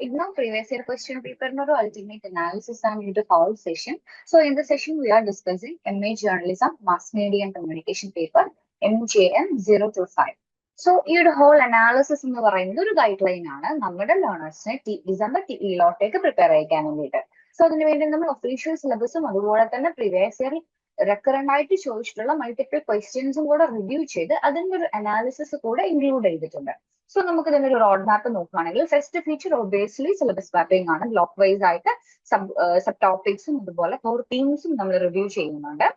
IGNO previous year question paper no alternate analysis and into whole session. So in the session we are discussing MA journalism, mass media and communication paper MJM 025. So ഈ ഒരു whole analysis എന്ന് പറയുന്നത് ഒരു guide line ആണ് നമ്മുടെ ലേണേഴ്സിനെ December ടിയിലോട്ടേക്ക് prepare ചെയ്യിക്കാൻ വേണ്ടിയിട്ട് so അതിന് വേണ്ടി നമ്മൾ ഒഫീഷ്യൽ സിലബസും അതുപോലെ തന്നെ പ്രീവിയസ് ഇയർ റെക്കറന്റ് ആയിട്ട് ചോദിച്ചിട്ടുള്ള മൾട്ടിപ്പിൾ ക്വസ്റ്റ്യൻസും കൂടെ റിവ്യൂ ചെയ്ത് അതിന്റെ ഒരു അനാലിസിസ് കൂടെ ഇൻക്ലൂഡ് ചെയ്തിട്ടുണ്ട്. സോ നമുക്ക് ഇതിന്റെ ഒരു റോഡ് മാപ്പ് നോക്കുകയാണെങ്കിൽ first feature obviously syllabus mapping ആണ്. ബ്ലോക്ക് വൈസ് ആയിട്ട് സബ് സബ് ടോപ്പിക്സും അതുപോലെ കോർ തീംസും നമ്മൾ റിവ്യൂ ചെയ്യുന്നുണ്ട്.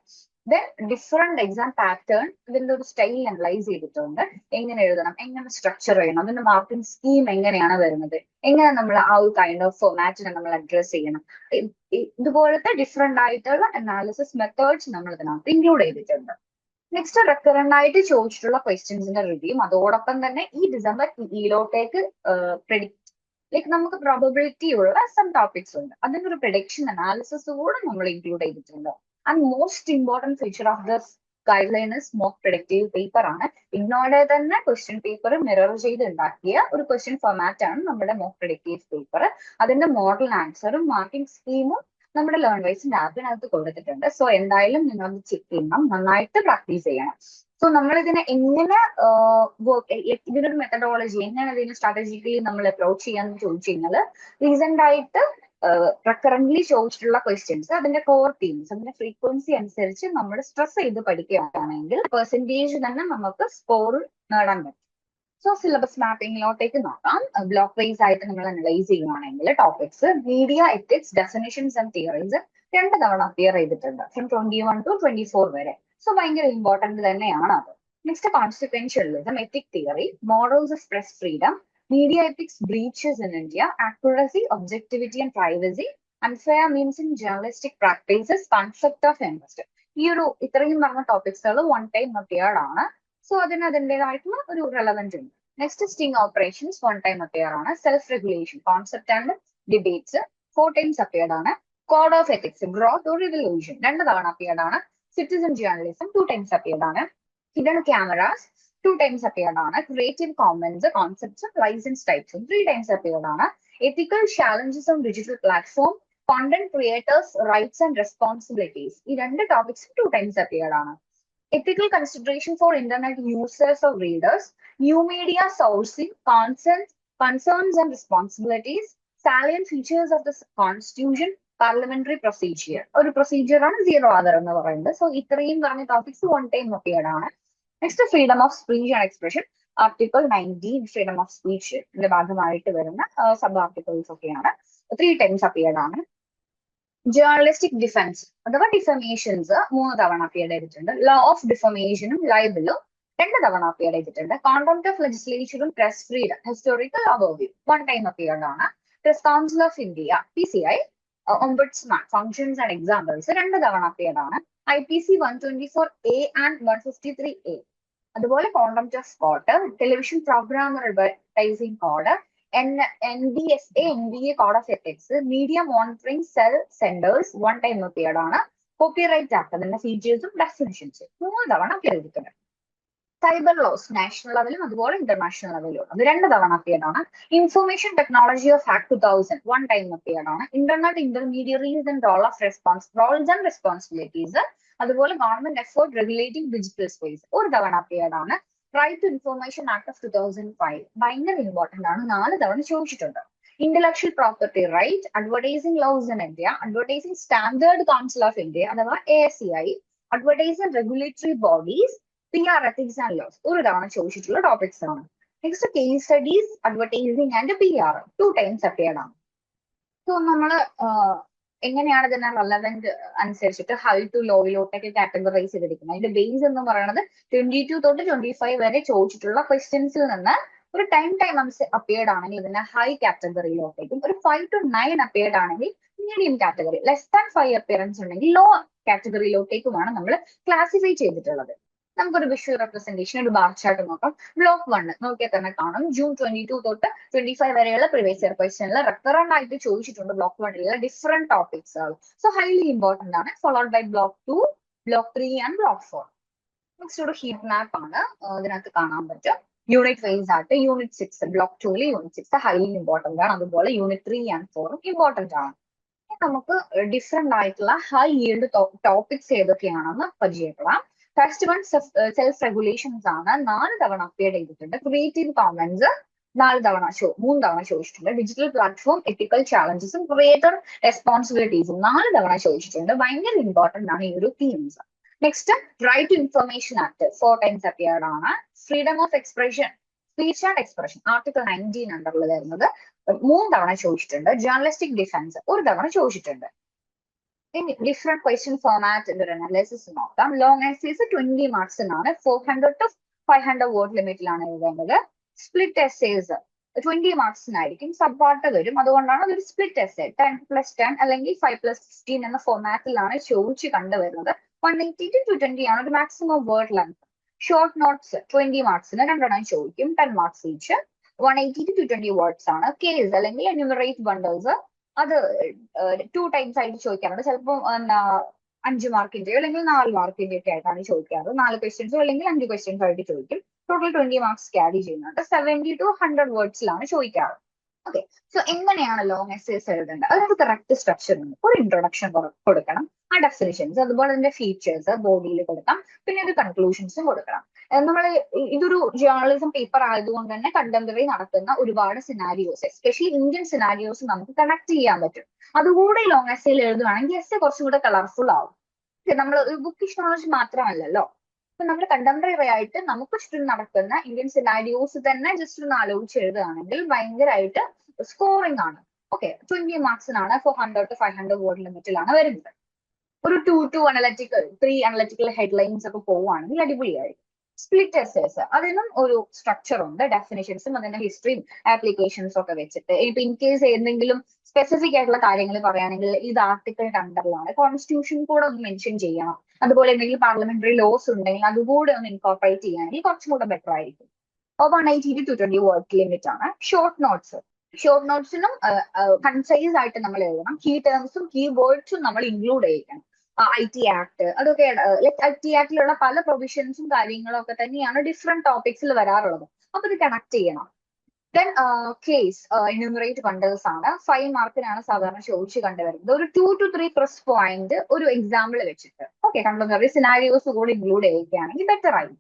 ദെൻ ഡിഫറെന്റ് എക്സാം പാറ്റേൺ ഇതിന്റെ ഒരു സ്റ്റൈൽ അനലൈസ് ചെയ്തിട്ടുണ്ട്. എങ്ങനെ എഴുതണം എങ്ങനെ സ്ട്രക്ചർ ചെയ്യണം അതിന്റെ മാർക്കിംഗ് സ്കീം എങ്ങനെയാണ് വരുന്നത് എങ്ങനെ നമ്മൾ ആ ഒരു കൈൻഡ് ഓഫ് ഫോമാറ്റിനെ നമ്മൾ അഡ്രസ് ചെയ്യണം. ഇതുപോലത്തെ ഡിഫറെന്റ് ആയിട്ടുള്ള അനാലിസിസ് മെത്തേഡ്സ് നമ്മൾ ഇതിനകത്ത് ഇൻക്ലൂഡ് ചെയ്തിട്ടുണ്ട്. നെക്സ്റ്റ് റെക്കറന്റ് ആയിട്ട് ചോദിച്ചിട്ടുള്ള ക്വസ്റ്റ്യൻസിന്റെ റിവ്യൂ അതോടൊപ്പം തന്നെ ഈ ഡിസംബർ ഇയിലോട്ടേക്ക് പ്രിഡിക്ട് ലൈക്ക് നമുക്ക് പ്രോബബിലിറ്റി ഉള്ള സം ടോപ്പിക്സ് ഉണ്ട്. അതിന്റെ ഒരു പ്രഡിക്ഷൻ അനാലിസിസ് കൂടെ നമ്മൾ ഇൻക്ലൂഡ് ചെയ്തിട്ടുണ്ട്. And most important feature of the guideline is mock productive paper ആണ്. ഇഗ്നോയുടെ തന്നെ ക്വസ്റ്റ്യൻ പേപ്പർ മിറർ ചെയ്ത് ഉണ്ടാക്കിയ ഒരു ക്വസ്റ്റ്യൻ ഫോമാറ്റ് ആണ് നമ്മുടെ മോക്ക് പ്രൊഡക്റ്റീവ് പേപ്പർ അതിന്റെ മോഡൽ ആൻസറും മാർക്കിംഗ് സ്കീമും നമ്മുടെ ലേൺ വൈസിന്റെ ആപ്പിനകത്ത് കൊടുത്തിട്ടുണ്ട്. സോ എന്തായാലും നിങ്ങൾ അത് ചെക്ക് ചെയ്യണം. നന്നായിട്ട് പ്രാക്ടീസ് ചെയ്യണം. സോ നമ്മൾ ഇതിനെ എങ്ങനെ ഇതിനൊരു മെത്തഡോളജി എങ്ങനെ ഇതിനെ സ്ട്രാറ്റജിക്കലി നമ്മൾ അപ്രോച്ച് ചെയ്യാന്ന് ചോദിച്ചു കഴിഞ്ഞാൽ റീസെന്റ് ആയിട്ട് റെക്കറന്റ്ലി ചോദിച്ചിട്ടുള്ള ക്വസ്റ്റ്യൻസ് അതിന്റെ കോർ തീംസ് അതിന്റെ ഫ്രീക്വൻസി അനുസരിച്ച് നമ്മൾ സ്ട്രെസ് ചെയ്ത് പഠിക്കുകയാണെങ്കിൽ പെർസെന്റേജ് തന്നെ നമുക്ക് സ്കോർ നേടാൻ പറ്റും. സോ സിലബസ് മാപ്പിംഗിലോട്ടേക്ക് നോക്കാം. ബ്ലോക്ക് വൈസ് ആയിട്ട് നമ്മൾ അനലൈസ് ചെയ്യുകയാണെങ്കിൽ topics media ethics definitions and theories രണ്ട് തവണ അപ്പിയർ ചെയ്തിട്ടുണ്ട്. From twenty one to twenty four വരെ. സോ ഭയങ്കര ഇമ്പോർട്ടന്റ് തന്നെയാണ് അത്. Next consequentialism ethic theory models of press freedom media ethics breaches in India accuracy objectivity and privacy unfair means in journalistic practices concept of interest ഈ ഒരു ഇത്രയും പറഞ്ഞ ടോപ്പിക്സുകൾ one time appeared ആണ്. സോ അതിന് അതിന്റെതായിട്ടുള്ള ഒരു റെലവൻസ് ഉണ്ട്. Next sting operations one time appear ആണ്. Self regulation concept and debates four times appeared ആണ്. കോഡ് ഓഫ് എത്തിക്സ് ഗ്രോത്ത് ഒരു റിവല്യൂഷൻ രണ്ട് തവണ അപ്പിയർഡ് ആണ്. Citizen journalism two times appeared ആണ്. Hidden cameras two times appeared ആണ് creative commons കോൺസെപ്റ്റ്സും licence ടൈപ്സും ത്രീ ടൈംസ് അപ്പിയർഡ് ആണ് ethical challenges on digital platform content creators rights and responsibilities ഈ രണ്ട് ടോപ്പിക്സും ടു ടൈംസ് അപ്പിയർഡ് ആണ് ethical consideration for internet users or readers, new media sourcing, consent, concerns and responsibilities, salient features of the constitution, parliamentary procedure. ഒരു procedure ആണ് zero other എന്ന് പറയുന്നത്. So ഇത്രയും പറഞ്ഞ ടോപ്പിക്സ് വൺ ടൈം അപ്പിയർഡ് ആണ് next freedom of speech and expression article nineteen freedom of speech ഭാഗമായിട്ട് വരുന്ന sub articles ഒക്കെയാണ്. ത്രീ ടൈംസ് അപ്പിയർഡ് ആണ്. ജേർണലിസ്റ്റിക് ഡിഫൻസ് അഥവാ ഡിഫമേഷൻസ് മൂന്ന് തവണ അപ്പിയർ ചെയ്തിട്ടുണ്ട്. ലോ ഓഫ് ഡിഫമേഷനും ലൈബിലും രണ്ട് തവണ അപ്പിയർ ചെയ്തിട്ടുണ്ട്. Contract of ലെജിസ്ലേച്ചറും press freedom historical overview one time appeared ആണ്. Press council of India P C I ombudsman functions and examples രണ്ട് തവണ അപ്പിയർഡ് ആണ്. I P C one twenty four A and one fifty three A അതുപോലെ quantum of court television programme advertising code N N D S A N D A code of ethics media monitoring cell centres one time appeared ആണ് copyright act അതിന്റെ ഫീച്ചേഴ്സും ഡെഫിനിഷൻസും മൂന്ന് തവണ കേൾക്കുന്നത് cyber laws national ലെവലും അതുപോലെ ഇന്റർനാഷണൽ ലെവലും അത് രണ്ട് തവണ അപ്പിയർഡ് ആണ്. Information technology of act two thousand one time appeared ആണ്. Internet intermediaries and role of response roles and responsibilities അതുപോലെ government effort regulating digital space ഒരു തവണ അപ്പിയർഡ് ആണ്. Right to information act of two thousand five ഭയങ്കര important ആണ്. നാല് തവണ ചോദിച്ചിട്ടുണ്ട്. Intellectual property right advertising laws in India advertising standard council of India അഥവാ A S C I advertising regulatory bodies P R ethics and laws ഒരു തവണ ചോദിച്ചിട്ടുള്ള topics ആണ്. Next case studies advertising and P R two times appeared ആണ്. So നമ്മൾ ആഹ്, എങ്ങനെയാണ് ഇതിനെ relevant അനുസരിച്ചിട്ട് ഹൈ ടു ലോയിലോട്ടൊക്കെ കാറ്റഗറൈസ് ചെയ്തിരിക്കുന്നത് അതിന്റെ ബേസ് എന്ന് പറയുന്നത് ട്വന്റി ടു തൊട്ട് ട്വന്റി ഫൈവ് വരെ ചോദിച്ചിട്ടുള്ള ക്വസ്റ്റ്യൻസിൽ നിന്ന് ഒരു ടൈം ടൈം അപ്പിയർഡ് ആണെങ്കിൽ ഇതിനെ ഹൈ കാറ്റഗറിയിലോട്ടേക്കും ഒരു ഫൈവ് ടു നയൻ അപ്പിയർഡ് ആണെങ്കിൽ medium category less than five appearance ഉണ്ടെങ്കിൽ ലോ കാറ്റഗറിയിലോട്ടേക്കുമാണ് നമ്മൾ ക്ലാസിഫൈ ചെയ്തിട്ടുള്ളത്. നമുക്കൊരു വിഷ്വൽ റെപ്രസെന്റേഷൻ ഒരു ബാർ ചാർട്ട് നോക്കാം. ബ്ലോക്ക് വൺ നോക്കിയാൽ തന്നെ കാണും. ജൂൺ ട്വന്റി ടു തൊട്ട് ട്വന്റി ഫൈവ് വരെയുള്ള പ്രിവിയസ് ഇയർ ക്വസ്റ്റനിൽ റെക്കറന്റ് ആയിട്ട് ചോദിച്ചിട്ടുണ്ട് block വണ്ണിലുള്ള different topics so highly important ആണ്. Followed by block two block three and block four next ഒരു ഹീറ്റ് മാപ്പ് ആണ്. ഇതിനകത്ത് കാണാൻ പറ്റും. യൂണിറ്റ് വൈസ് ആയിട്ട് unit six block tool unit six highly important ആണ്. അതുപോലെ യൂണിറ്റ് ത്രീ ആൻഡ് ഫോറും ഇമ്പോർട്ടന്റ് ആണ്. നമുക്ക് ഡിഫറെന്റ് ആയിട്ടുള്ള ഹൈ ഈൽഡ് ടോപ്പിക്സ് ഏതൊക്കെയാണെന്ന് പരിചയപ്പെടാം. ഫസ്റ്റ് വൺ സെൽഫ് റെഗുലേഷൻസ് ആണ്. നാല് തവണ അപ്പിയർ ചെയ്തിട്ടുണ്ട്. ക്രിയേറ്റീവ് കോമൻസ് നാല് തവണ ഷോ മൂന്ന് തവണ ചോദിച്ചിട്ടുണ്ട്. ഡിജിറ്റൽ പ്ലാറ്റ്ഫോം എത്തിക്കൽ ചാലഞ്ചസും ക്രിയേറ്റർ റെസ്പോൺസിബിലിറ്റീസും നാല് തവണ ചോദിച്ചിട്ടുണ്ട്. ഭയങ്കര ഇമ്പോർട്ടന്റ് ആണ് ഈ ഒരു themes next right to information act four times appeared ആണ്. Freedom of expression speech and expression article nineteen അണ്ടറിൽ വരുന്നത്. മൂന്ന് തവണ ചോദിച്ചിട്ടുണ്ട്. ജേർണലിസ്റ്റിക് ഡിഫൻസ് ഒരു തവണ ചോദിച്ചിട്ടുണ്ട്. ഇനി ഡിഫറെന്റ് ക്വസ്റ്റ്യൻ ഫോർമാറ്റ് ഒരു അനാലിസിസ് നോക്കാം. Long essays twenty മാർക്സിനാണ് four hundred to five hundred word ലിമിറ്റിലാണ് എഴുതേണ്ടത്. സ്പ്ലിറ്റ് എസ്സേസ് ട്വന്റി മാർക്സിനായിരിക്കും സബ് പാർട്ട് വരും. അതുകൊണ്ടാണ് അതൊരു split essay ten plus ten അല്ലെങ്കിൽ ഫൈവ് പ്ലസ് ഫിഫ്റ്റീൻ എന്ന ഫോർമാറ്റിലാണ് ചോദിച്ച് കണ്ടുവരുന്നത്. One eighty two two twenty ആണ് ഒരു maximum word length short notes twenty മാർക്സിന് രണ്ടെണ്ണം ചോദിക്കും. Ten marks each one eighty two two twenty words ആണ്. കേസ് അല്ലെങ്കിൽ എന്യൂമറേറ്റ് ബണ്ടേഴ്സ് അത് ടു ടൈംസ് ആയിട്ട് ചോദിക്കാറുണ്ട്. ചിലപ്പോൾ എന്താ അഞ്ച് മാർക്കിന്റെയോ അല്ലെങ്കിൽ നാല് മാർക്കിന്റെ ഒക്കെ ആയിട്ടാണ് ചോദിക്കാറ്. നാല് ക്വസ്റ്റ്യൻസോ അല്ലെങ്കിൽ അഞ്ച് ക്വസ്റ്റ്യൻസോ ആയിട്ട് ചോദിക്കും. ടോട്ടൽ ട്വന്റി മാർക്സ് ക്യാരി ചെയ്യുന്നുണ്ട്. സെവന്റി ടു ഹൺഡ്രഡ് വേർഡ്സിലാണ് ചോദിക്കാറ്. ഓക്കെ സോ എങ്ങനെയാണ് ലോങ് എസ്സേസ് എഴുതേണ്ടത്? അതിനൊരു കറക്റ്റ് സ്ട്രക്ചർ ഉണ്ട്. ഒരു ഇൻട്രൊഡക്ഷൻ കൊടുക്കണം. ആ ഡെഫിനിഷൻസ് അതുപോലെ തന്നെ ഫീച്ചേഴ്സ് ബോഡിയിൽ കൊടുക്കാം. പിന്നെ ഒരു കൺക്ലൂഷൻസും കൊടുക്കണം. നമ്മൾ ഇതൊരു ജേർണലിസം പേപ്പർ ആയതുകൊണ്ട് തന്നെ കണ്ടംപററി നടത്തുന്ന ഒരുപാട് സിനാരിയോസ് എസ്പെഷ്യലി ഇന്ത്യൻ സിനാരിയോസ് നമുക്ക് കണക്ട് ചെയ്യാൻ പറ്റും. അതുകൂടെ ലോങ് എസ്സേയിൽ എഴുതുവാണെങ്കിൽ എസ്സേ കുറച്ചും കൂടെ കളർഫുൾ ആവും. നമ്മൾ ബുക്കിഷ് നോളജ് മാത്രമല്ലല്ലോ. ഇപ്പൊ നമ്മൾ കണ്ടംപററി ആയിട്ട് നമുക്ക് ചുറ്റും നടക്കുന്ന ഇന്ത്യൻ സിനാരിയോസ് തന്നെ ജസ്റ്റ് ഒന്ന് ആലോചിച്ച് എഴുതുകയാണെങ്കിൽ ഭയങ്കരമായിട്ട് സ്കോറിംഗ് ആണ്. Okay twenty മാർക്സിനാണ് four hundred to five hundred word ലിമിറ്റിലാണ് വരുന്നത്. ഒരു two two analytical three analytical headlines ഒക്കെ പോവുകയാണെങ്കിൽ അടിപൊളിയായിരിക്കും. സ്പ്ലിറ്റ് എസ്സേസ് അതിനും ഒരു സ്ട്രക്ചർ ഉണ്ട് ഡെഫിനേഷൻസും അതിന്റെ ഹിസ്റ്ററിയും ആപ്ലിക്കേഷൻസും ഒക്കെ വെച്ചിട്ട്. ഇപ്പൊ ഇൻ കേസ് എന്തെങ്കിലും സ്പെസിഫിക് ആയിട്ടുള്ള കാര്യങ്ങൾ പറയുകയാണെങ്കിൽ ഇത് ആർട്ടിക്കിൾ അണ്ടറിലാണ് കോൺസ്റ്റിറ്റ്യൂഷൻ കൂടെ ഒന്ന് മെൻഷൻ ചെയ്യണം. അതുപോലെ എന്തെങ്കിലും പാർലമെന്ററി ലോസ് ഉണ്ടെങ്കിൽ അതുകൂടെ ഒന്ന് ഇൻകോർപ്പറേറ്റ് ചെയ്യുകയാണെങ്കിൽ കുറച്ചും കൂടെ ബെറ്റർ ആയിരിക്കും one eighty two twenty word limit ആണ്. ഷോർട്ട് നോട്ട്സ് ഷോർട്ട് നോട്ട്സിനും കൺസൈസ് ആയിട്ട് നമ്മൾ എഴുതണം. കീ ടേംസും കീ വേർഡ്സും നമ്മൾ ഇൻക്ലൂഡ് ചെയ്യണം. ഐ ടി ആക്ട് അതൊക്കെ ഐ ടി ആക്ടിലുള്ള പല പ്രൊവിഷൻസും കാര്യങ്ങളും ഒക്കെ തന്നെയാണ് ഡിഫറെന്റ് ടോപ്പിക്സിൽ വരാറുള്ളത്. അപ്പൊ ഇത് കണക്ട് ചെയ്യണം. ദെൻ കേസ് എന്യൂമറേറ്റ് ബണ്ടേഴ്സ് ആണ്. ഫൈവ് മാർക്കിനാണ് സാധാരണ ചോദിച്ചു കണ്ടുവരുന്നത്. ഒരു two two three plus point ഒരു എക്സാമ്പിൾ വെച്ചിട്ട്. ഓക്കെ കണ്ടു സിനാരിയോസ് കൂടി ഇൻക്ലൂഡ് ചെയ്യുകയാണെങ്കിൽ ബെറ്റർ ആയിരിക്കും.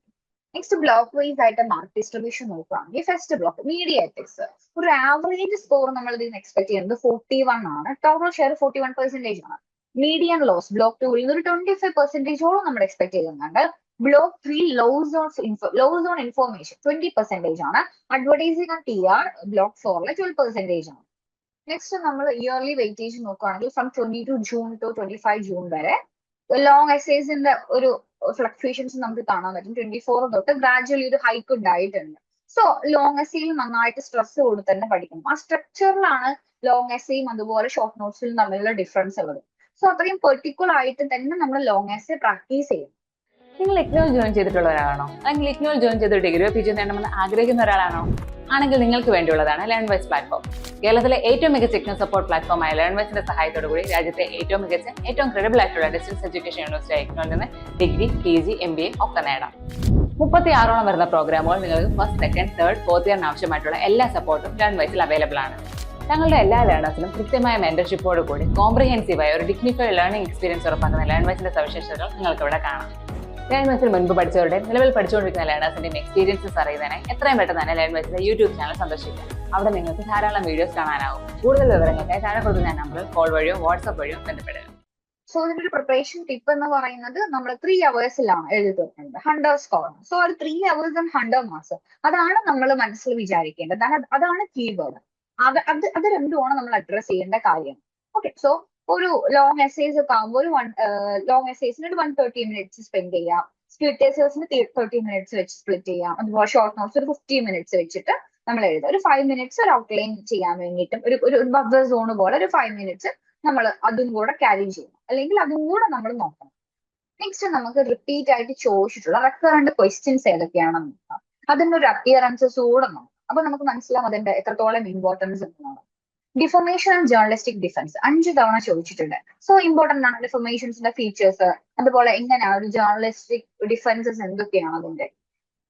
നെക്സ്റ്റ് ബ്ലോക്ക് വൈസ് ആയിട്ട് മാർക്ക് ഡിസ്ട്രിബ്യൂഷൻ നോക്കുകയാണെങ്കിൽ ഫസ്റ്റ് ബ്ലോക്ക് മീഡിയ എത്തിക്സ് ഒരു ആവറേജ് സ്കോർ നമ്മൾ ഇതിൽ നിന്ന് എക്സ്പെക്ട് ചെയ്യുന്നത് ഫോർട്ടി വൺ ആണ്. Total share forty one percentage ആണ് മീഡിയൻ ലോസ് ബ്ലോക്ക് ടൂവിൽ നിന്ന് ഒരു ട്വന്റി ഫൈവ് പെർസെന്റേജോളം നമ്മൾ എക്സ്പെക്ട് ചെയ്യുന്നുണ്ട്. Block three laws on laws on information twenty percentage ആണ്. Advertising and T R block ഫോറിൽ ട്വൽവ് പെർസെന്റേജ് ആണ്. നെക്സ്റ്റ് നമ്മൾ ഇയർലി വെയിറ്റേജ് നോക്കുകയാണെങ്കിൽ from twenty two June to twenty five June വരെ ലോങ് എക്സൈസിന്റെ ഒരു ഫ്ലക്ച്വേഷൻസ് നമുക്ക് കാണാൻ പറ്റും. ട്വന്റി ഫോർ തൊട്ട് ഗ്രാജുവലി ഒരു ഹൈക്ക് ഉണ്ടായിട്ടുണ്ട്. സോ ലോങ് എസ്സേയിൽ നന്നായിട്ട് സ്ട്രെസ് കൊടുത്ത് തന്നെ പഠിക്കണം ആ സ്ട്രക്ചറിലാണ് ലോങ് എസ്സേയും അതുപോലെ ഷോർട്ട് നോട്ട്സിലും തമ്മിലുള്ള ഡിഫറൻസ് ഉള്ളത്. സോ അത്രയും പെർട്ടിക്കുലർ ആയിട്ട് തന്നെ നമ്മൾ ലോങ് എസ്സേ പ്രാക്ടീസ് ചെയ്യും നിങ്ങൾ ഇഗ്നോൾ ജോയിൻ ചെയ്തിട്ടുള്ള ഒരാളാണോ? അല്ലെങ്കിൽ ഇഗ്നോൾ ജോയിൻ ചെയ്ത് ഡിഗ്രിയോ പി ജി നേടണമെന്ന് ആഗ്രഹിക്കുന്ന ഒരാളാണോ? ആണെങ്കിൽ നിങ്ങൾക്ക് വേണ്ടിയുള്ളതാണ് ലേൺ വൈസ് പ്ലാറ്റ്ഫോം കേരളത്തിലെ ഏറ്റവും മികച്ച ഇഗ്നോ സപ്പോർട്ട് പ്ലാറ്റ്ഫോമായ ലേൺ വൈസിന്റെ സഹായത്തോടു കൂടി രാജ്യത്തെ ഏറ്റവും മികച്ച ഏറ്റവും ക്രെഡിബിൾ ആയിട്ടുള്ള ഡിസ്റ്റൻസ് എഡ്യൂക്കേഷൻ യൂണിവേഴ്സിറ്റി ഇഗ്നോയിൽ നിന്ന് degree P G M B A ഒക്കെ നേടാം. മുപ്പത്തി ആറോളം വരുന്ന പ്രോഗ്രാമുകൾ നിങ്ങൾക്ക് ഫസ്റ്റ് സെക്കൻഡ് തേർഡ് ഫോർത്ത് ഇയറിന് ആവശ്യമായിട്ടുള്ള എല്ലാ സപ്പോർട്ടും ലേൺ വൈസിൽ അവൈലബിൾ ആണ്. തങ്ങളുടെ എല്ലാ ലേണേഴ്സിനും കൃത്യമായ മെന്റർഷിപ്പോട് കൂടി കോംപ്രിഹെൻസീവായ ഒരു ഡിഗ്നിഫൈഡ് ലേണിംഗ് എക്സ്പീരിയൻസ് ഉറപ്പാക്കുന്ന ലേൺ വൈസിന്റെ സവിശേഷതകൾ നിങ്ങൾക്ക് ഇവിടെ കാണാം. ലേൺ വൈസിൽ മുൻപ് പഠിച്ചവരുടെ നിലവിൽ പഠിച്ചുകൊണ്ടിരിക്കുന്ന ലേണേഴ്സിന്റെയും എക്സ്പീരിയൻസസ് അറിയുന്നതിനായി എത്രയും പെട്ടെന്ന് തന്നെ ലയൺ വൈസിന്റെ യൂട്യൂബ് ചാനൽ സന്ദർശിക്കാം അവിടെ നിങ്ങൾക്ക് ധാരാളം വീഡിയോസ് കാണാനാവും. കൂടുതൽ വിവരങ്ങൾക്കായി താഴെ കൊടുക്കുന്ന നമ്പറിൽ കോൾ വഴിയോ വാട്സ്ആപ്പ് വഴിയോ ബന്ധപ്പെടുക. സോ ഇതിന്റെ പ്രിപ്പറേഷൻ ടിപ്പ് എന്ന് പറയുന്നത് നമ്മൾ ത്രീ അവേഴ്സിലാണ് എഴുതി തീർക്കുന്നത് ഹൺഡ്രഡ് സ്കോർ സോ ഒരു three hours and hundred marks അതാണ് നമ്മൾ മനസ്സിൽ വിചാരിക്കേണ്ടത്. അതാണ് കീവേഡ് അത് അത് രണ്ടുമാണ് നമ്മൾ അഡ്രസ് ചെയ്യേണ്ട കാര്യം. ഓക്കെ സോ ഒരു ലോങ് എസ്സേസ് ഒക്കെ ആകുമ്പോൾ ഒരു വൺ ലോങ് എസ്സേസിന് ഒരു വൺ തേർട്ടി മിനിറ്റ്സ് സ്പെൻഡ് ചെയ്യാം. സ്പ്ലിറ്റ് എസ്സേഴ്സിന് തേർട്ടി മിനിറ്റ്സ് വെച്ച് സ്പ്ലിറ്റ് ചെയ്യാം. അതുപോലെ ഷോർട്ട് നോട്ട്സ് ഒരു ഫിഫ്റ്റി മിനിറ്റ്സ് വെച്ചിട്ട് നമ്മൾ എഴുതാം ഒരു ഫൈവ് മിനിറ്റ്സ് ഒരു ഔട്ട്ലൈൻ ചെയ്യാൻ വേണ്ടിയിട്ടും ഒരു ഒരു ബഫർ സോൺ പോലെ ഒരു ഫൈവ് മിനിറ്റ്സ് നമ്മൾ അതും കൂടെ ക്യാരി ചെയ്യണം. അല്ലെങ്കിൽ അതും കൂടെ നമ്മൾ നോക്കണം. നെക്സ്റ്റ് നമുക്ക് റിപ്പീറ്റ് ആയിട്ട് ചോദിച്ചിട്ടുള്ള റെക്കറന്റ് ക്വസ്റ്റ്യൻസ് ഏതൊക്കെയാണെന്ന് നോക്കാം. അതിന്റെ ഒരു അപ്പിയറൻസസ് കൂടെ നോക്കാം. അപ്പൊ നമുക്ക് മനസ്സിലാവും അതിന്റെ എത്രത്തോളം ഇമ്പോർട്ടൻസ് എന്നാണ് ഡിഫോമേഷൻ ആൻഡ് ജേർണലിസ്റ്റിക് ഡിഫൻസ് അഞ്ച് തവണ ചോദിച്ചിട്ടുണ്ട്. സോ ഇമ്പോർട്ടന്റ് ആണ് ഡിഫോർമേഷൻസിന്റെ ഫീച്ചേഴ്സ് അതുപോലെ എങ്ങനെയാണ് ഒരു ജേർണലിസ്റ്റിക് ഡിഫൻസസ് എന്തൊക്കെയാണ് അതിന്റെ?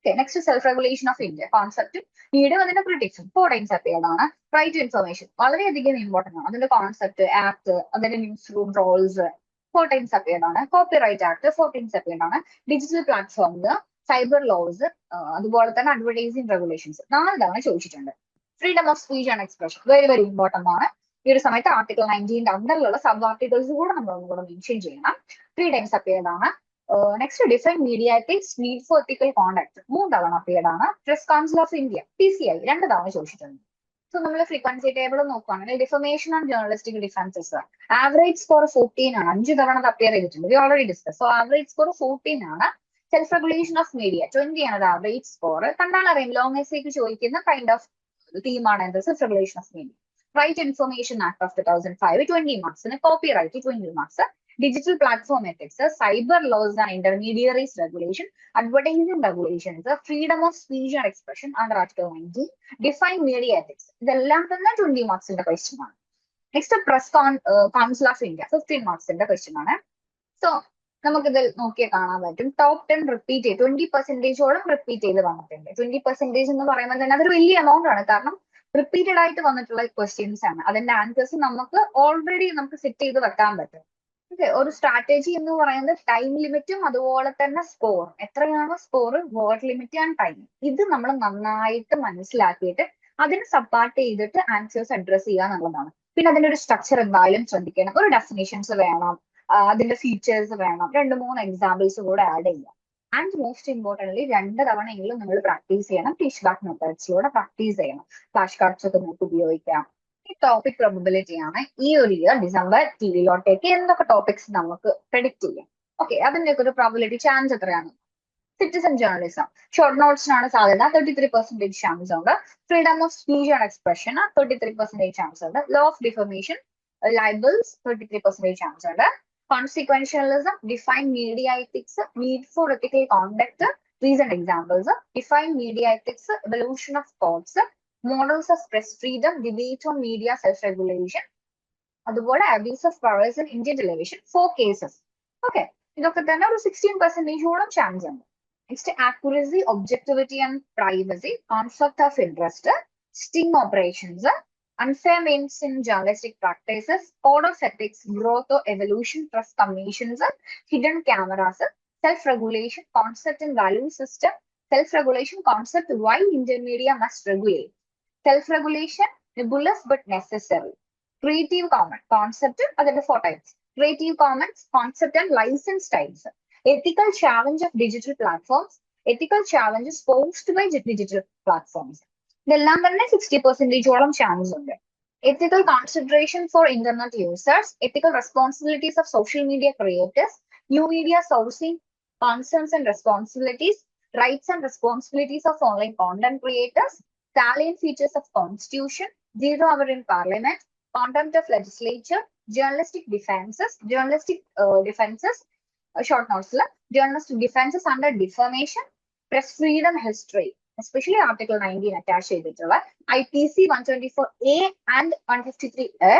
Next self regulation of India കോൺസെപ്റ്റും ലീഡും അതിന്റെ ക്രിട്ടിക്സും ഫോർ ടൈംസ് അപ്പിയർഡ് ആണ്. റൈറ്റ് ടു ഇൻഫർമേഷൻ വളരെയധികം ഇമ്പോർട്ടന്റ് ആണ്. അതിന്റെ കോൺസെപ്റ്റ് ആക്ട് അതിന്റെ news room roles four times appeared ആണ്. Copyright act four times appeared ആണ് ഡിജിറ്റൽ പ്ലാറ്റ്ഫോംസ് സൈബർ ലോസ് അതുപോലെ തന്നെ അഡ്വർടൈസിംഗ് റെഗുലേഷൻസ് നാല് തവണ ചോദിച്ചിട്ടുണ്ട്. Freedom of speech and expression very very important ആണ്. ഈ ഒരു സമയത്ത് ആർട്ടിക്കിൾ നയന്റീന്റെ അണ്ടറിലുള്ള സബ് ആർട്ടിക്കിൾസ് കൂടെ നമ്മൾ ഒന്നും കൂടെ മെൻഷൻ ചെയ്യണം. ത്രീ ടൈംസ് അപ്പിയർഡ് ആണ്. Next define media ethics need for ethical conduct മൂന്ന് തവണ അപ്പിയർഡ് ആണ്. Press council of India P C I രണ്ട് തവണ ചോദിച്ചിട്ടുണ്ട്. സോ നമ്മൾ ഫ്രീക്വൻസി ടേബിൾ നോക്കുകയാണെങ്കിൽ defamation and journalistic defences average score fourteen ആണ്. അഞ്ച് തവണ അപ്പിയർ ചെയ്തിട്ടുണ്ട്. We already discuss so average score fourteen ആണ്. Self regulation of media twenty ആണ് ആവറേജ് സ്കോർ കണ്ടാൽ അറിയാം ലോങ് എസ്സേക്ക് ചോദിക്കുന്ന കൈൻഡ് ഓഫ് തീമാണ് എന്ത് self regulation of media right information act of two thousand five twenty മാർക്സിന് copy right twenty marks digital platform ethics, cyber laws and intermediaries regulation, advertising regulations, freedom of speech and expression under Article 19, define media ethics. ഇതെല്ലാം തന്നെ twenty മാർക്സിന്റെ question ആണ് next press council of India fifteen മാർക്സിന്റെ question ആണ് so നമുക്കിതിൽ നോക്കിയാൽ കാണാൻ പറ്റും. Top ten repeat ചെയ്ത്. ട്വന്റി പെർസെന്റേജോളം റിപ്പീറ്റ് ചെയ്ത് വന്നിട്ടുണ്ട്. ട്വന്റി പെർസെന്റേജ് എന്ന് പറയുമ്പോൾ തന്നെ അതൊരു വലിയ എമൗണ്ട് ആണ്. കാരണം റിപ്പീറ്റഡ് ആയിട്ട് വന്നിട്ടുള്ള ക്വസ്റ്റ്യൻസ് ആണ്. അതിന്റെ ആൻസേഴ്സ് നമുക്ക് ഓൾറെഡി നമുക്ക് സെറ്റ് ചെയ്ത് വെക്കാൻ പറ്റും. ഓക്കെ ഒരു സ്ട്രാറ്റജി എന്ന് പറയുന്നത് ടൈം ലിമിറ്റും അതുപോലെ തന്നെ സ്കോർ എത്രയാണോ score word limit and time ഇത് നമ്മൾ നന്നായിട്ട് മനസ്സിലാക്കിയിട്ട് അതിന് സപ്പാർട്ട് ചെയ്തിട്ട് ആൻസേഴ്സ് അഡ്രസ് ചെയ്യുക എന്നുള്ളതാണ്. പിന്നെ അതിന്റെ ഒരു സ്ട്രക്ചർ എന്തായാലും ശ്രദ്ധിക്കണം. ഒരു ഡെഫിനേഷൻസ് വേണം. അതിന്റെ ഫീച്ചേഴ്സ് വേണം. രണ്ട് മൂന്ന് എക്സാമ്പിൾസ് കൂടെ ആഡ് ചെയ്യാം. ആൻഡ് മോസ്റ്റ് ഇമ്പോർട്ടന്റ്ലി രണ്ട് തവണയെങ്കിലും നിങ്ങൾ പ്രാക്ടീസ് ചെയ്യണം. ടീച്ച് ബാക്ക് മെത്തേഡ്സിലൂടെ പ്രാക്ടീസ് ചെയ്യണം. ഫ്ലാഷ് കാർഡ്സ് ഒക്കെ നമുക്ക് ഉപയോഗിക്കാം. ഈ ടോപ്പിക് പ്രോബിലിറ്റി ആണ്. ഈ ഒരു ഇയർ ഡിസംബർ ടിയിലോട്ടേക്ക് എന്തൊക്കെ ടോപ്പിക്സ് നമുക്ക് പ്രെഡിക്റ്റ് ചെയ്യാം. ഓക്കെ അതിന്റെ ഒക്കെ ഒരു പ്രോബിലിറ്റി ചാൻസ് എത്രയാണ്? സിറ്റിസൺ ജേർണലിസം ഷോർട്ട് നോട്ട്സിനാണ് സാധ്യത തേർട്ടി ത്രീ പെർസെന്റേജ് ചാൻസ് ഉണ്ട്. Freedom of speech and expression thirty three percentage chance ഉണ്ട്. Law of defamation libels thirty three percentage chance ഉണ്ട്. consequentialism, define media ethics, need for ethical conduct, recent examples, define media ethics, evolution of thoughts, models of press freedom, debate on media self-regulation, അതുപോലെ abuse of powers in Indian television for cases okay ഇതൊക്കെ തന്നെ ഒരു sixteen പെർസെന്റേജോളം chance ഉണ്ട് next accuracy objectivity and privacy concept of interest sting operations unfair means in journalistic practices, code of ethics, growth or evolution, trust commissions, hidden cameras, self-regulation, concept and value system, self-regulation concept, why Indian media must regulate, self-regulation, nebulous but necessary, creative comment, concept, other four types, creative comments, concept and license types, ethical challenge of digital platforms, ethical challenges posed by digital platforms. ഇതെല്ലാം തന്നെ sixty പെർസെന്റേജോളം chance ഉണ്ട് ethical consideration for internet users ethical responsibilities of social media creators new media sourcing concerns and responsibilities rights and responsibilities of online content creators salient features of constitution zero hour in parliament contempt of legislature journalistic defenses journalistic uh, defenses uh, short notes journalistic defenses under defamation press freedom history especially article nineteen attach ചെയ്തിട്ടുള്ള I P C one twenty four A and one fifty three A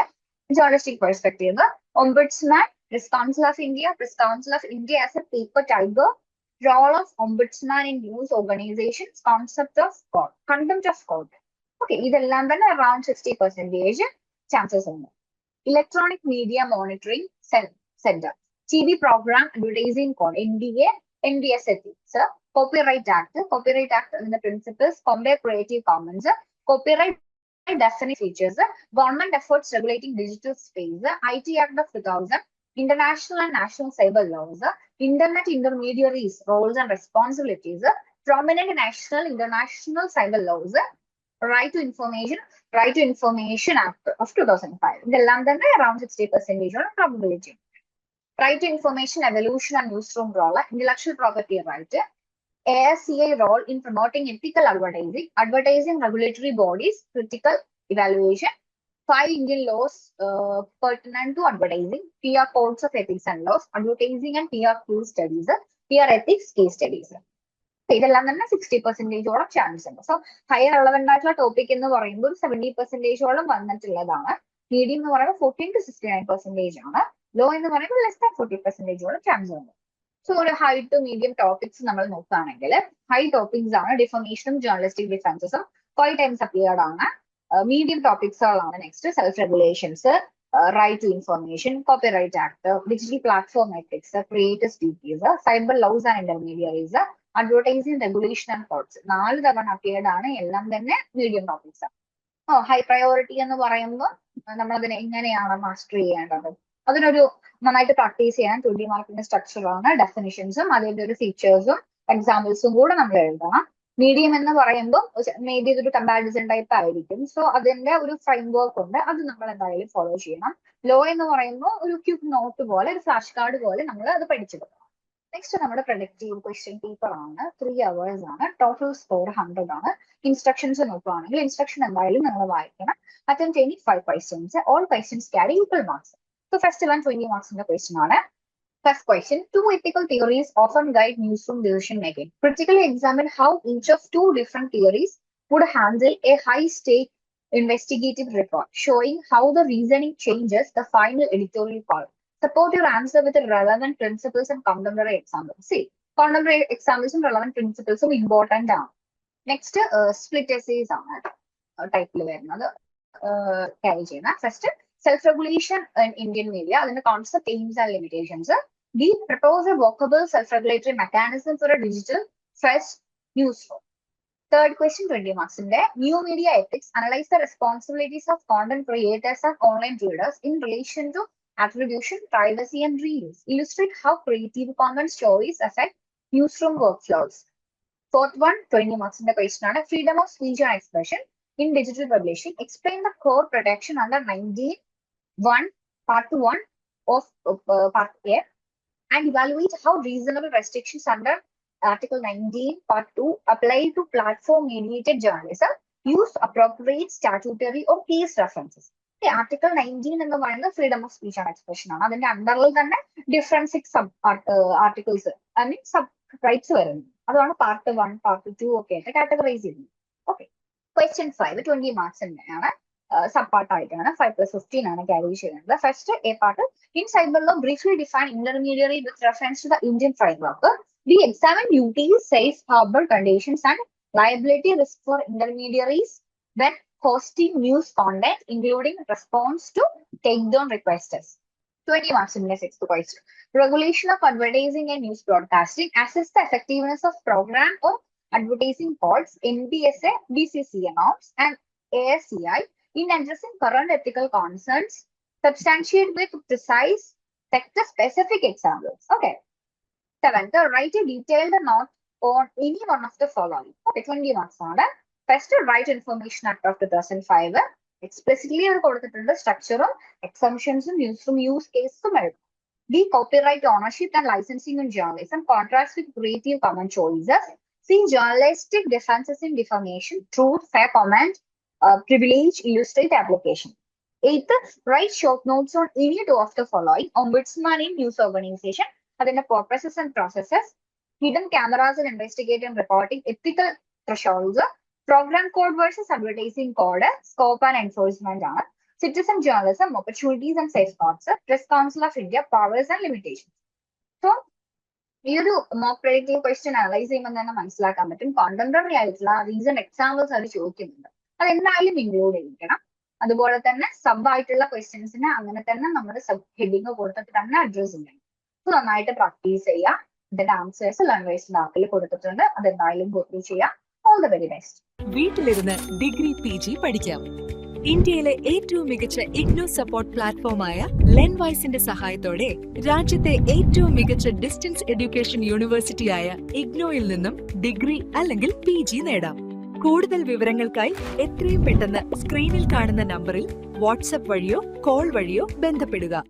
journalistic perspective ombudsman press council of India press council of India as a paper tiger role of ombudsman in news organisations concept of code contempt of court okay ഇതെല്ലാം തന്നെ around sixty percentage chances ഉണ്ട്. Electronic media monitoring centre T V programme advertising code N D A N D S ethics Copyright Act, Copyright Act in the principles, compare Creative Commons, copyright definite features, government efforts regulating digital space, IT Act of 2000, international and national cyber laws, internet intermediaries, roles and responsibilities, prominent national, international cyber laws, right to information, right to information act of 2005. ഇതെല്ലാം തന്നെ around 60 percentage ആണ് probability. Right to information evolution and newsroom role, intellectual property right, ASCA role in promoting ethical advertising, advertising regulatory bodies, critical evaluation, five Indian laws uh, pertinent to advertising, PR codes of ethics and laws, advertising and PR case studies, PR ethics case studies. ഇതെല്ലാം തന്നെ sixty പെർസെന്റേജോളം chance ഉണ്ട് so higher relevant ആയിട്ടുള്ള topic എന്ന് പറയുമ്പോൾ seventy പെർസെന്റേജോളം വന്നിട്ടുള്ളതാണ് medium എന്ന് പറയുമ്പോൾ fourteen to sixty nine percentage ആണ് ലോ എന്ന് പറയുമ്പോൾ ലെസ് ദാൻ ഫോർട്ടി പെർസെന്റേജോളം ചാൻസ് ഉണ്ട് സോ ഒരു ഹൈ ടു മീഡിയം ടോപ്പിക്സ് നമ്മൾ നോക്കുകയാണെങ്കിൽ ഹൈ ടോപ്പിക്സ് ആണ് ഡിഫോമേഷനും ജേർണലിസ്റ്റിക് ഡിഫൻസസും ഫൈവ് ടൈംസ് അപ്പിയർഡ് ആണ്. Medium ടോപ്പിക്സുകളാണ് next self regulations right to information copy right act digital platform ethics creators duties cyber laws and intermediaries advertising regulation and codes നാല് തവണ appeared ആണ്. എല്ലാം തന്നെ മീഡിയം ടോപ്പിക്സ് ആണ്. ഓ ഹൈ പ്രയോറിറ്റി എന്ന് പറയുമ്പോൾ നമ്മൾ അതിനെ എങ്ങനെയാണ് മാസ്റ്റർ ചെയ്യേണ്ടത്. അതിനൊരു നന്നായിട്ട് പ്രാക്ടീസ് ചെയ്യാൻ ട്വന്റി മാർക്കിന്റെ സ്ട്രക്ചർ ആണ് ഡെഫിനിഷൻസും അതിന്റെ ഒരു ഫീച്ചേഴ്സും എക്സാമ്പിൾസും കൂടെ നമ്മൾ എഴുതണം. മീഡിയം എന്ന് പറയുമ്പോൾ മേ ബി ഇതൊരു കമ്പാരിസൺ ടൈപ്പ് ആയിരിക്കും. സോ അതിന്റെ ഒരു ഫ്രെയിം വർക്ക് ഉണ്ട്. അത് നമ്മൾ എന്തായാലും ഫോളോ ചെയ്യണം. ലോ എന്ന് പറയുമ്പോൾ ഒരു ക്യൂബ് നോട്ട് പോലെ ഒരു ഫ്ലാഷ് കാർഡ് പോലെ നമ്മൾ അത് പഠിച്ചെടുക്കണം. നെക്സ്റ്റ് നമ്മുടെ പ്രൊഡക്റ്റീവ് ക്വസ്റ്റ്യൻ പേപ്പർ ആണ്. ത്രീ അവേഴ്സ് ആണ്. ടോട്ടൽ സ്കോർ ഹൺഡ്രഡ് ആണ്. ഇൻസ്ട്രക്ഷൻസ് നോക്കുകയാണെങ്കിൽ ഇൻസ്ട്രക്ഷൻ എന്തായാലും നിങ്ങൾ വായിക്കണം. അറ്റൻഡ് ചെയ്യുന്ന five questions all questions carry equal marks so first one twenty മാർക്സിന്റെ ക്വസ്റ്റ്യൻ ആണ് First question, two ethical theories often guide newsroom decision making. Critically examine how each of two different theories would handle a high stake investigative report, showing how the reasoning changes the final editorial call. Support your answer with the relevant principles and contemporary examples. See, contemporary examples and relevant principles are important. ആണ്. Next, uh, split essays ആണ് ടൈപ്പിൽ വരുന്നത് carry ചെയ്യുന്ന first self regulation Indian media അതിന്റെ concept aims and limitations We propose a workable self-regulatory mechanism for a digital first newsroom. Third question, 20 marks in there. New media ethics analyze the responsibilities of content creators and online readers in relation to attribution, privacy, and reuse. Illustrate how Creative Commons stories affect newsroom workflows. Fourth one, 20 marks in the question on freedom of speech and expression in digital publishing. Explain the core protection under 19.1 part 1 of uh, part A and evaluate how reasonable restrictions under Article 19, Part 2 apply to platform mediated journalism. Use appropriate statutory or case references. Article nineteen എന്ന് പറയുന്നത് freedom of speech and expression ആണ് അതിന്റെ അണ്ടറിൽ തന്നെ different six sub articles I mean sub rights വരുന്നത് അതാണ് part one part two ഒക്കെ ആയിട്ട് കാറ്റഗറൈസ് ചെയ്യുന്നത് okay question five twenty marks തന്നെയാണ് സബ് പാർട്ട് ആയിട്ടാണ് ഫൈവ് പ്ലസ് ഫിഫ്റ്റീൻ ആണ് ക്യാരി ചെയ്യുന്നത് first A part In cyber law, briefly define intermediary with reference to the Indian framework. We examine duties, safe harbor conditions, and liability risk for intermediaries when hosting news content, including response to takedown requests. 20 marks in the sixth question. Regulation of advertising and news broadcasting. Assess the effectiveness of program or advertising codes, NBSA, BCCA norms, and ASCI in addressing current ethical concerns substantiate with precise sector specific examples. Okay. Seventh, write a detailed note on any one of the following. Okay, 20 marks ആണ് first right information act of two thousand five explicitly അത് കൊടുത്തിട്ടുണ്ട് സ്ട്രക്ചറും എക്സംഷൻസും യൂസും use കേസും എഴുതും D copyright ownership and licensing in journalism contract with creative common choices C journalistic defences in defamation truth fair comment privilege illustrate application. Eighth, write short notes on any two of the following. Ombudsman in news organization, അതിന്റെ purposes and processes, hidden cameras in investigating and reporting, ethical thresholds, program code versus advertising code, scope and enforcement ആണ്, citizen journalism, opportunities and safeguards, press council of India, powers and limitations. So, ഈ ഒരു mock productive question analyse ചെയ്യുമ്പോൾ തന്നെ മനസ്സിലാക്കാൻ പറ്റും contemporary ആയിട്ടുള്ള reason examples അവർ ചോദിക്കുന്നുണ്ട് അത് എന്തായാലും ഇൻക്ലൂഡ് ചെയ്യിക്കണം. അതുപോലെ തന്നെ സബ് ആയിട്ടുള്ള ക്വസ്റ്റ്യൻസിന് അങ്ങനെ തന്നെ നമ്മൾ സബ് ഹെഡിങ് കൊടുത്തിട്ട് തന്നെ അഡ്രസ് ചെയ്യണം അപ്പൊ നന്നായിട്ട് പ്രാക്ടീസ് ചെയ്യുക. ഇതിന്റെ ആൻസേഴ്സ് ലാംഗ്വേജ് ആപ്പിൽ കൊടുത്തിട്ടുണ്ട്. അത് എന്തായാലും ഗോത്രൂ ചെയ്യാം ഓൾ ദ വെരി ബെസ്റ്റ് വീട്ടിലിരുന്ന് ഡിഗ്രി പി ജി പഠിക്കാം. ഇന്ത്യയിലെ ഏറ്റവും മികച്ച ഇഗ്നോ സപ്പോർട്ട് പ്ലാറ്റ്ഫോമായ ലെൻവൈസിന്റെ സഹായത്തോടെ രാജ്യത്തെ ഏറ്റവും മികച്ച ഡിസ്റ്റൻസ് എഡ്യൂക്കേഷൻ യൂണിവേഴ്സിറ്റിയായ ഇഗ്നോയിൽ നിന്നും ഡിഗ്രി അല്ലെങ്കിൽ പി നേടാം. കൂടുതൽ വിവരങ്ങൾക്കായി എത്രയും പെട്ടെന്ന് സ്ക്രീനിൽ കാണുന്ന നമ്പറിൽ വാട്സപ്പ് വഴിയോ കോൾ വഴിയോ ബന്ധപ്പെടുക.